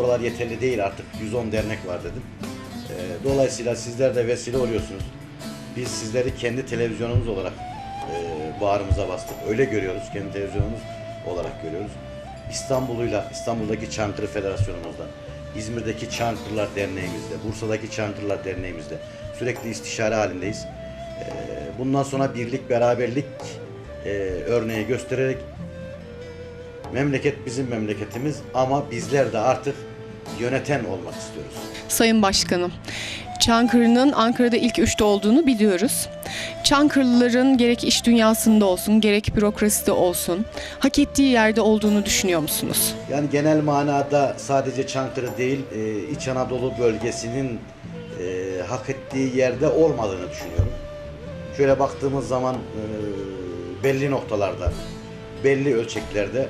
buralar yeterli değil artık 110 dernek var dedim. Ee, dolayısıyla sizler de vesile oluyorsunuz. Biz sizleri kendi televizyonumuz olarak e, bağrımıza bastık. Öyle görüyoruz, kendi televizyonumuz olarak görüyoruz. İstanbul'uyla, İstanbul'daki Çankırı Federasyonumuzda, İzmir'deki Çankırılar Derneğimizde, Bursa'daki Çankırılar Derneğimizde sürekli istişare halindeyiz. Ee, bundan sonra birlik, beraberlik e, örneği göstererek memleket bizim memleketimiz ama bizler de artık yöneten olmak istiyoruz. Sayın Başkanım, Çankırı'nın Ankara'da ilk üçte olduğunu biliyoruz. Çankırılıların gerek iş dünyasında olsun, gerek bürokraside olsun, hak ettiği yerde olduğunu düşünüyor musunuz? Yani genel manada sadece Çankırı değil, e, İç Anadolu bölgesinin e, hak ettiği yerde olmadığını düşünüyorum. Şöyle baktığımız zaman e, belli noktalarda, belli ölçeklerde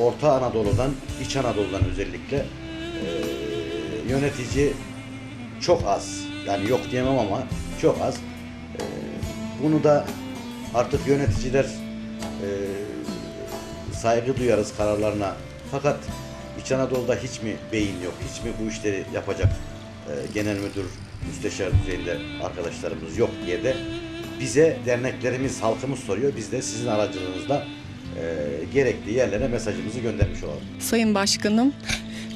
Orta Anadolu'dan, İç Anadolu'dan özellikle yönetici çok az. Yani yok diyemem ama çok az. E, bunu da artık yöneticiler e, saygı duyarız kararlarına. Fakat İç Anadolu'da hiç mi beyin yok, hiç mi bu işleri yapacak e, genel müdür, müsteşar düzeyinde arkadaşlarımız yok diye de bize derneklerimiz, halkımız soruyor. Biz de sizin aracılığınızla e, gerekli yerlere mesajımızı göndermiş olalım. Sayın Başkanım,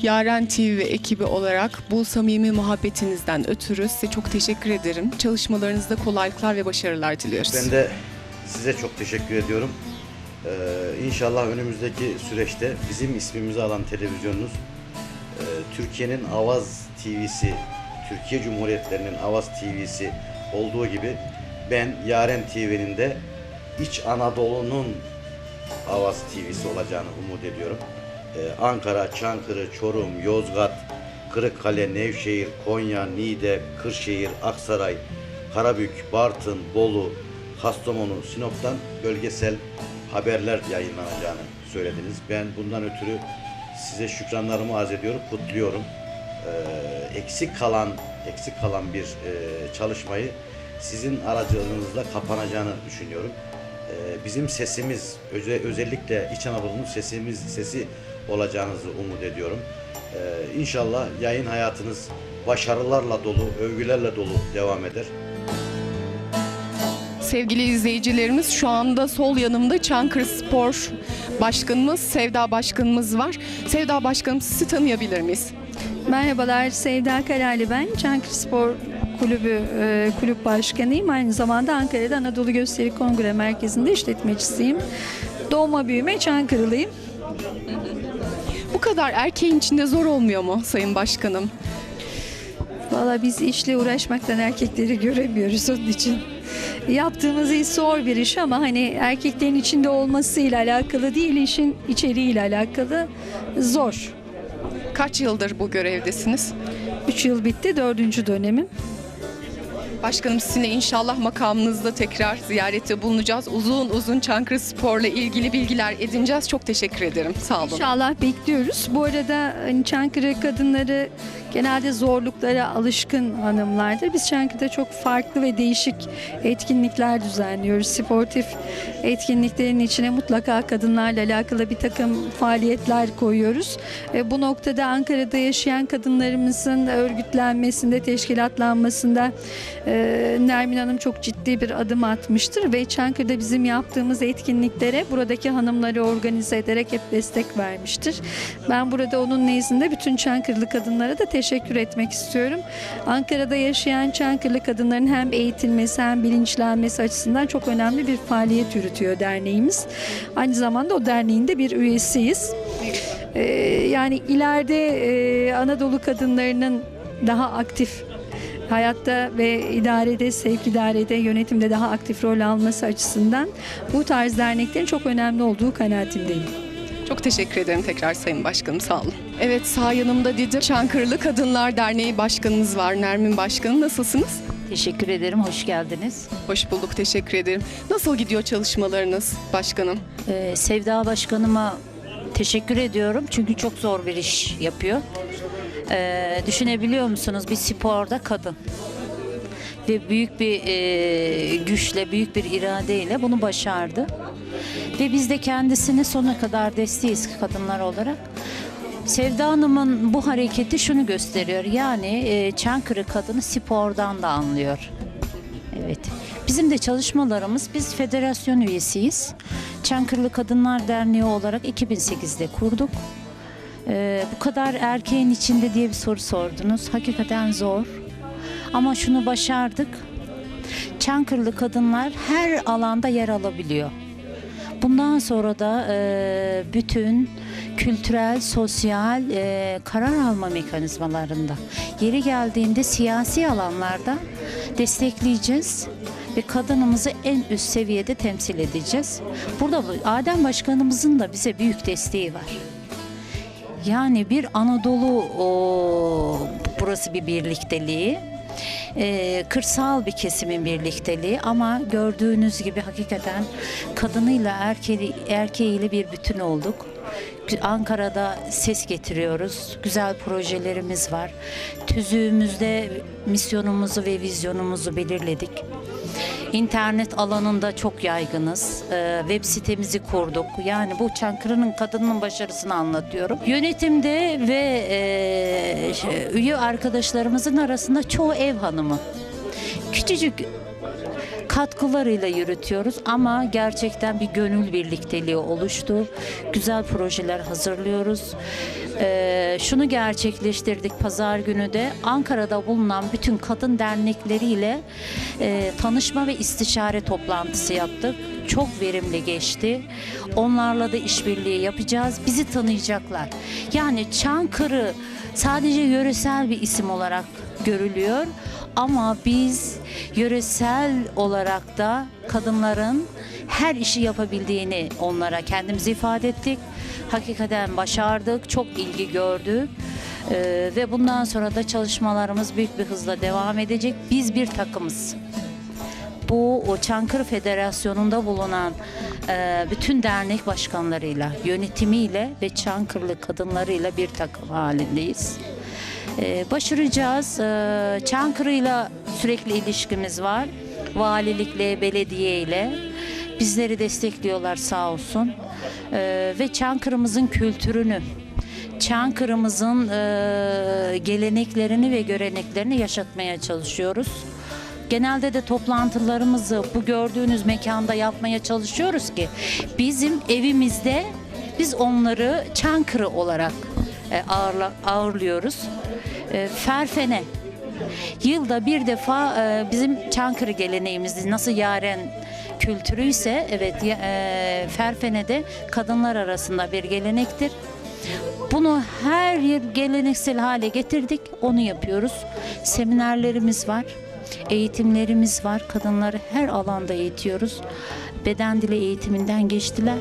Yaren TV ekibi olarak bu samimi muhabbetinizden ötürü size çok teşekkür ederim. Çalışmalarınızda kolaylıklar ve başarılar diliyoruz. Ben de size çok teşekkür ediyorum. Ee, inşallah önümüzdeki süreçte bizim ismimizi alan televizyonunuz e, Türkiye'nin Avaz TV'si, Türkiye Cumhuriyetlerinin Avaz TV'si olduğu gibi ben Yaren TV'nin de İç Anadolu'nun Avaz TV'si olacağını umut ediyorum. Ee, Ankara, Çankırı, Çorum, Yozgat, Kırıkkale, Nevşehir, Konya, Niğde, Kırşehir, Aksaray, Karabük, Bartın, Bolu, Kastamonu, Sinop'tan bölgesel haberler yayınlanacağını söylediniz. Ben bundan ötürü size şükranlarımı arz ediyorum, kutluyorum. Ee, eksik kalan eksik kalan bir e, çalışmayı sizin aracılığınızla kapanacağını düşünüyorum. Ee, bizim sesimiz öze- özellikle İç Anadolu'nun sesimiz sesi olacağınızı umut ediyorum. Ee, inşallah yayın hayatınız başarılarla dolu, övgülerle dolu devam eder. Sevgili izleyicilerimiz şu anda sol yanımda Çankırı Spor Başkanımız, Sevda Başkanımız var. Sevda Başkanım sizi tanıyabilir miyiz? Merhabalar Sevda Karali ben. Çankırı Spor Kulübü e, kulüp başkanıyım. Aynı zamanda Ankara'da Anadolu Gösteri Kongre Merkezi'nde işletmecisiyim. Doğma büyüme Çankırılıyım. Bu kadar erkeğin içinde zor olmuyor mu Sayın Başkanım? Valla biz işle uğraşmaktan erkekleri göremiyoruz onun için. Yaptığımız iş zor bir iş ama hani erkeklerin içinde olmasıyla alakalı değil, işin içeriğiyle alakalı zor. Kaç yıldır bu görevdesiniz? 3 yıl bitti, dördüncü dönemim. Başkanım sizinle inşallah makamınızda tekrar ziyarette bulunacağız. Uzun uzun Çankırı Spor'la ilgili bilgiler edineceğiz. Çok teşekkür ederim. Sağ olun. İnşallah bekliyoruz. Bu arada hani Çankırı kadınları genelde zorluklara alışkın hanımlardır. Biz Çankırı'da çok farklı ve değişik etkinlikler düzenliyoruz. Sportif etkinliklerin içine mutlaka kadınlarla alakalı bir takım faaliyetler koyuyoruz. E, bu noktada Ankara'da yaşayan kadınlarımızın örgütlenmesinde, teşkilatlanmasında e, Nermin Hanım çok ciddi bir adım atmıştır ve Çankırı'da bizim yaptığımız etkinliklere buradaki hanımları organize ederek hep destek vermiştir. Ben burada onun nezdinde bütün Çankırılı kadınlara da teşekkür etmek istiyorum. Ankara'da yaşayan Çankırılı kadınların hem eğitilmesi hem bilinçlenmesi açısından çok önemli bir faaliyet yürütüyor derneğimiz. Aynı zamanda o derneğin de bir üyesiyiz. Ee, yani ileride e, Anadolu kadınlarının daha aktif hayatta ve idarede, sevk idarede, yönetimde daha aktif rol alması açısından bu tarz derneklerin çok önemli olduğu kanaatindeyim. Çok teşekkür ederim tekrar Sayın Başkanım. Sağ olun. Evet sağ yanımda dedim. Çankırılı Kadınlar Derneği Başkanımız var. Nermin Başkanım nasılsınız? Teşekkür ederim, hoş geldiniz. Hoş bulduk. Teşekkür ederim. Nasıl gidiyor çalışmalarınız başkanım? Ee, Sevda Başkanıma teşekkür ediyorum çünkü çok zor bir iş yapıyor. Ee, düşünebiliyor musunuz bir sporda kadın ve büyük bir e, güçle, büyük bir iradeyle bunu başardı. Ve biz de kendisine sonuna kadar desteğiz kadınlar olarak. Sevda Hanım'ın bu hareketi şunu gösteriyor. Yani e, Çankırı kadını spordan da anlıyor. Evet. Bizim de çalışmalarımız, biz federasyon üyesiyiz. Çankırılı Kadınlar Derneği olarak 2008'de kurduk. Ee, bu kadar erkeğin içinde diye bir soru sordunuz. Hakikaten zor. Ama şunu başardık. Çankırılı kadınlar her alanda yer alabiliyor. Bundan sonra da e, bütün kültürel, sosyal e, karar alma mekanizmalarında yeri geldiğinde siyasi alanlarda destekleyeceğiz ve kadınımızı en üst seviyede temsil edeceğiz. Burada bu- Adem Başkanımızın da bize büyük desteği var. Yani bir Anadolu o, burası bir birlikteliği. Ee, kırsal bir kesimin birlikteliği ama gördüğünüz gibi hakikaten kadınıyla erkeği, erkeğiyle bir bütün olduk. Ankara'da ses getiriyoruz. Güzel projelerimiz var. Tüzüğümüzde misyonumuzu ve vizyonumuzu belirledik. İnternet alanında çok yaygınız. Ee, web sitemizi kurduk. Yani bu Çankırı'nın kadının başarısını anlatıyorum. Yönetimde ve e, üye arkadaşlarımızın arasında çoğu ev hanımı. Küçücük katkılarıyla yürütüyoruz ama gerçekten bir gönül birlikteliği oluştu. Güzel projeler hazırlıyoruz. Ee, şunu gerçekleştirdik pazar günü de Ankara'da bulunan bütün kadın dernekleriyle e, tanışma ve istişare toplantısı yaptık. Çok verimli geçti. Onlarla da işbirliği yapacağız. Bizi tanıyacaklar. Yani Çankırı sadece yöresel bir isim olarak görülüyor. Ama biz yöresel olarak da kadınların her işi yapabildiğini onlara kendimizi ifade ettik. Hakikaten başardık, çok ilgi gördük. Ee, ve bundan sonra da çalışmalarımız büyük bir hızla devam edecek. Biz bir takımız. Bu o Çankırı Federasyonu'nda bulunan e, bütün dernek başkanlarıyla, yönetimiyle ve Çankırılı kadınlarıyla bir takım halindeyiz. Ee, başaracağız. Ee, Çankırı'yla sürekli ilişkimiz var. Valilikle, belediyeyle. Bizleri destekliyorlar sağ olsun. Ee, ve Çankırı'mızın kültürünü, Çankırı'mızın e, geleneklerini ve göreneklerini yaşatmaya çalışıyoruz. Genelde de toplantılarımızı bu gördüğünüz mekanda yapmaya çalışıyoruz ki bizim evimizde biz onları Çankırı olarak e, ağırla, ağırlıyoruz. E, Ferfene yılda bir defa e, bizim Çankırı geleneğimiz nasıl yaren kültürüyse evet ya- e, Ferfene'de kadınlar arasında bir gelenektir. Bunu her yer geleneksel hale getirdik. Onu yapıyoruz. Seminerlerimiz var. Eğitimlerimiz var. Kadınları her alanda eğitiyoruz. Beden dili eğitiminden geçtiler.